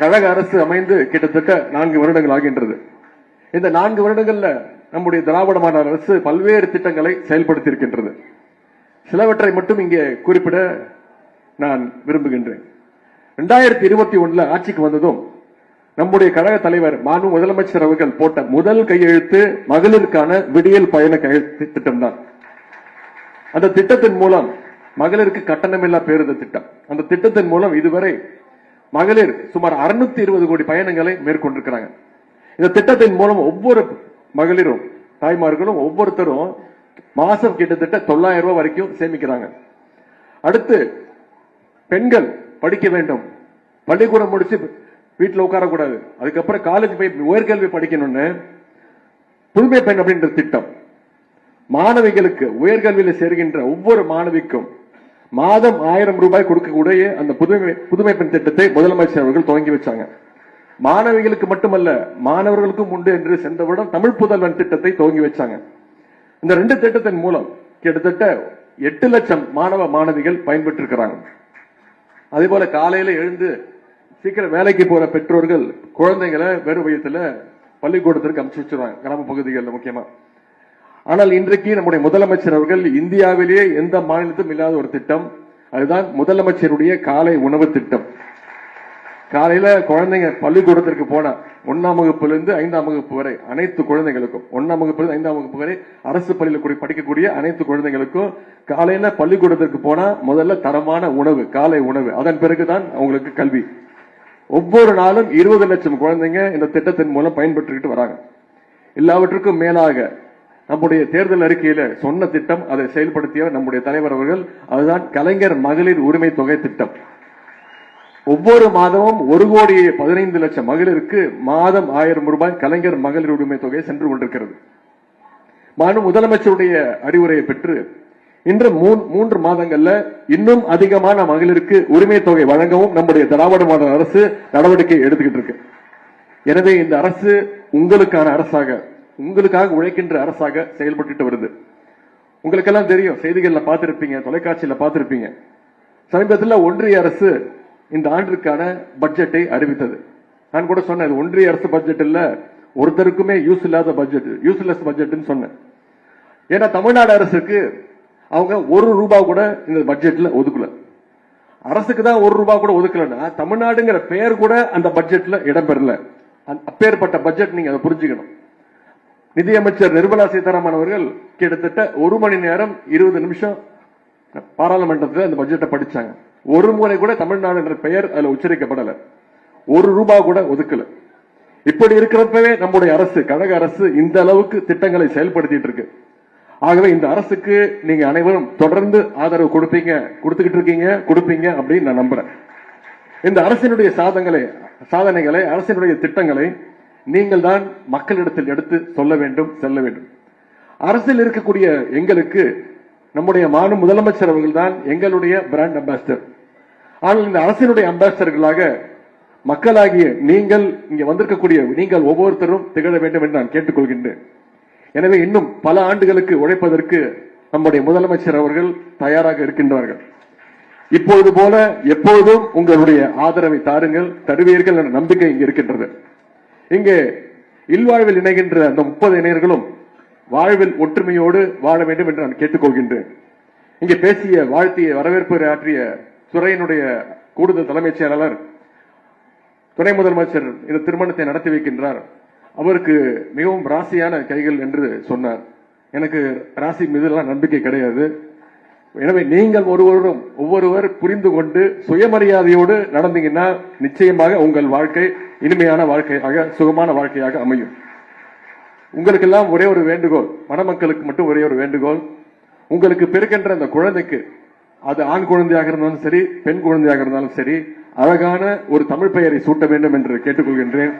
கழக அரசு அமைந்து கிட்டத்தட்ட நான்கு வருடங்கள் ஆகின்றது. இந்த நான்கு வருடங்கள்ல நம்முடைய திராவிட மாடல் அரசு பல்வேறு திட்டங்களை செயல்படுத்தி இருக்கின்றது சிலவற்றை மட்டும் இங்கே குறிப்பிட நான் விரும்புகின்றேன். இரண்டாயிரத்தி இருபத்தி ஒன்றுல ஆட்சிக்கு வந்ததும் நம்முடைய கழக தலைவர் மாண்பு முதலமைச்சர் அவர்கள் போட்ட முதல் கையெழுத்து மகளிருக்கான விடியல் பயண கையெழுத்து திட்டம் தான் அந்த திட்டத்தின் மூலம் மகளிருக்கு கட்டணமில்லா பேருந்து திட்டம். அந்த திட்டத்தின் மூலம் இதுவரை மகளிர் சுமார் 620 இருபது கோடி பயணங்களை மேற்கொண்டிருக்கிறாங்க. இந்த திட்டத்தின் மூலம் ஒவ்வொரு மகளிரும் தாய்மார்களும் ஒவ்வொருத்தரும் மாசம் கிட்டத்தட்ட தொள்ளாயிரம் ரூபாய் வரைக்கும் சேமிக்கிறாங்க. அடுத்து பெண்கள் படிக்க வேண்டும். பள்ளிக்கூடம் முடிச்சு வீட்டில் உட்காரக்கூடாது. அதுக்கப்புறம் காலேஜ் போய் உயர்கல்வி படிக்கணும்னு புதுமை பெண் அப்படின்ற திட்டம். மாணவிகளுக்கு உயர்கல்வியில் சேர்கின்ற ஒவ்வொரு மாணவிக்கும் மாதம் ஆயிரம் ரூபாய் கொடுக்கக்கூடிய அந்த புதுமை புதுமை பெண் திட்டத்தை முதலமைச்சர் அவர்கள் துவங்கி வச்சாங்க. மாணவிகளுக்கு மட்டுமல்ல மாணவர்களுக்கும் உண்டு என்று சென்ற வருடம் தமிழ் புதல்வன் திட்டத்தை துவங்கி வச்சாங்க. இந்த ரெண்டு திட்டத்தின் மூலம் கிட்டத்தட்ட எட்டு லட்சம் மாணவ மாணவிகள் பயன்பெற்றிருக்கிறாங்க. அதே போல காலையில எழுந்து சீக்கிரம் வேலைக்கு போற பெற்றோர்கள் குழந்தைங்களை வெறும் வயத்துல பள்ளிக்கூடத்திற்கு அனுப்பிச்சு வச்சிருவாங்க கிராம பகுதிகளில் முக்கியமா. ஆனால் இன்றைக்கு நம்முடைய முதலமைச்சர் அவர்கள் இந்தியாவிலேயே எந்த மாநிலத்திலும் இல்லாத ஒரு திட்டம். அதுதான் முதலமைச்சருடைய காலை உணவு திட்டம். காலையில குழந்தைங்க பள்ளிக்கூடத்திற்கு போனா ஒன்னாம் வகுப்புல இருந்து ஐந்தாம் வகுப்பு வரை அனைத்து குழந்தைகளுக்கும் ஒன்னாம் வகுப்புலேருந்து ஐந்தாம் வகுப்பு வரை அரசு பள்ளியில் கூடிய படிக்கக்கூடிய அனைத்து குழந்தைகளுக்கும் காலையில பள்ளிக்கூடத்திற்கு போனா முதல்ல தரமான உணவு காலை உணவு. அதன் பிறகுதான் அவங்களுக்கு கல்வி. ஒவ்வொரு நாளும் இருபது லட்சம் குழந்தைங்க இந்த திட்டத்தின் மூலம் பயன்பெற்றுக்கிட்டு வராங்க. எல்லாவற்றுக்கும் மேலாக நம்முடைய தேர்தல் அறிக்கையில சொன்ன திட்டம் அதை செயல்படுத்திய நம்முடைய தலைவர் அவர்கள். அதுதான் கலைஞர் மகளிர் உரிமை தொகை திட்டம். ஒவ்வொரு மாதமும் ஒரு கோடியே பதினைந்து லட்சம் மகளிருக்கு மாதம் ஆயிரம் ரூபாய் கலைஞர் மகளிர் உரிமை தொகை சென்று கொண்டிருக்கிறது. மாண்பு முதலமைச்சருடைய அறிவுரையை பெற்று இன்று மூன்று மாதங்கள்ல இன்னும் அதிகமான மகளிருக்கு உரிமை தொகை வழங்கவும் நம்முடைய திராவிட மாடல் அரசு நடவடிக்கை எடுத்துக்கிட்டு இருக்கு. எனவே இந்த அரசு உங்களுக்கான அரசாக உங்களுக்காக உழைக்கின்ற அரசாக செயல்பட்டுட்டு வருது. உங்களுக்கெல்லாம் தெரியும் செய்திகள்ல பார்த்துருப்பீங்க தொலைக்காட்சியில பார்த்திருப்பீங்க. சமீபத்தில் ஒன்றிய அரசு இந்த ஆண்டிற்கான பட்ஜெட்டை அறிவித்தது. நான் கூட சொன்னேன் ஒன்றிய அரசு பட்ஜெட் இல்ல ஒருத்தருக்குமே யூஸ் இல்லாத பட்ஜெட் யூஸ்லெஸ் பட்ஜெட்னு சொன்னேன். ஏன்னா தமிழ்நாடு அரசுக்கு அவங்க ஒரு ரூபாய் கூட இந்த பட்ஜெட்ல ஒதுக்கல. அரசுக்கு தான் ஒரு ரூபா கூட ஒதுக்கலன்னா தமிழ்நாடுங்கிற பெயர் கூட அந்த பட்ஜெட்ல இடம்பெறல. அப்பேற்பட்ட பட்ஜெட் நீங்க அதை புரிஞ்சுக்கணும். நிதியமைச்சர் நிர்மலா சீதாராமன் அவர்கள் கிட்டத்தட்ட ஒரு மணி நேரம் இருபது நிமிஷம் பாராளுமன்றத்தில் அந்த பட்ஜெட்டை படிச்சாங்க. ஒரு முறை கூட தமிழ்நாடு என்ற பெயர் அதுல உச்சரிக்கப்படல. ஒரு ரூபா கூட ஒதுக்கல. இப்படி இருக்கிறப்பவே நம்முடைய அரசு கழக அரசு இந்த அளவுக்கு திட்டங்களை செயல்படுத்திட்டு இருக்கு. ஆகவே இந்த அரசுக்கு நீங்க அனைவரும் தொடர்ந்து ஆதரவு கொடுப்பீங்க கொடுத்துக்கிட்டு இருக்கீங்க கொடுப்பீங்க அப்படின்னு நான் நம்புறேன். இந்த அரசினுடைய சாதங்களை சாதனைகளை அரசினுடைய திட்டங்களை நீங்கள் தான் மக்களிடத்தில் எடுத்து சொல்ல வேண்டும் செல்ல வேண்டும். அரசில் இருக்கக்கூடிய எங்களுக்கு நம்முடைய மாநில முதலமைச்சர் அவர்கள் தான் எங்களுடைய பிராண்ட் அம்பாசிடர் ஆனால் இந்த அரசினுடைய அம்பாசிடர்களாக மக்களாகிய நீங்கள் இங்க வந்திருக்கக்கூடிய நீங்கள் ஒவ்வொருத்தரும் திகழ வேண்டும் என்று நான் கேட்டுக்கொள்கின்றேன். எனவே இன்னும் பல ஆண்டுகளுக்கு உழைப்பதற்கு நம்முடைய முதலமைச்சர் அவர்கள் தயாராக இருக்கின்றார்கள். இப்பொழுது போல எப்போதும் உங்களுடைய ஆதரவை தாருங்கள் தருவீர்கள் என்ற நம்பிக்கை இங்கு இருக்கின்றது. இங்கே இல்வாழ்வில் இணைகின்ற அந்த முப்பது இணையர்களும் வாழ்வில் ஒற்றுமையோடு வாழ வேண்டும் என்று நான் கேட்டுக்கொள்கின்றேன். இங்கே பேசிய வாழ்த்திய வரவேற்பு ஆற்றிய துறையினுடைய கூடுதல் தலைமைச் செயலாளர் துணை முதலமைச்சர் இந்த திருமணத்தை நடத்தி வைக்கின்றார். அவருக்கு மிகவும் ராசியான கைகள் என்று சொன்னார். எனக்கு ராசி மீதுலாம் நம்பிக்கை கிடையாது. எனவே நீங்கள் ஒருவரும் ஒவ்வொருவர் புரிந்து கொண்டு சுயமரியாதையோடு நடந்தீங்கன்னா நிச்சயமாக உங்கள் வாழ்க்கை இனிமையான வாழ்க்கையாக சுகமான வாழ்க்கையாக அமையும். உங்களுக்கெல்லாம் ஒரே ஒரு வேண்டுகோள் மணமக்களுக்கு மட்டும் ஒரே ஒரு வேண்டுகோள். உங்களுக்கு பெருக்கின்ற அந்த குழந்தைக்கு அது ஆண் குழந்தையாக இருந்தாலும் சரி பெண் குழந்தையாக இருந்தாலும் சரி அழகான ஒரு தமிழ் பெயரை சூட்ட வேண்டும் என்று கேட்டுக்கொள்கின்றேன்.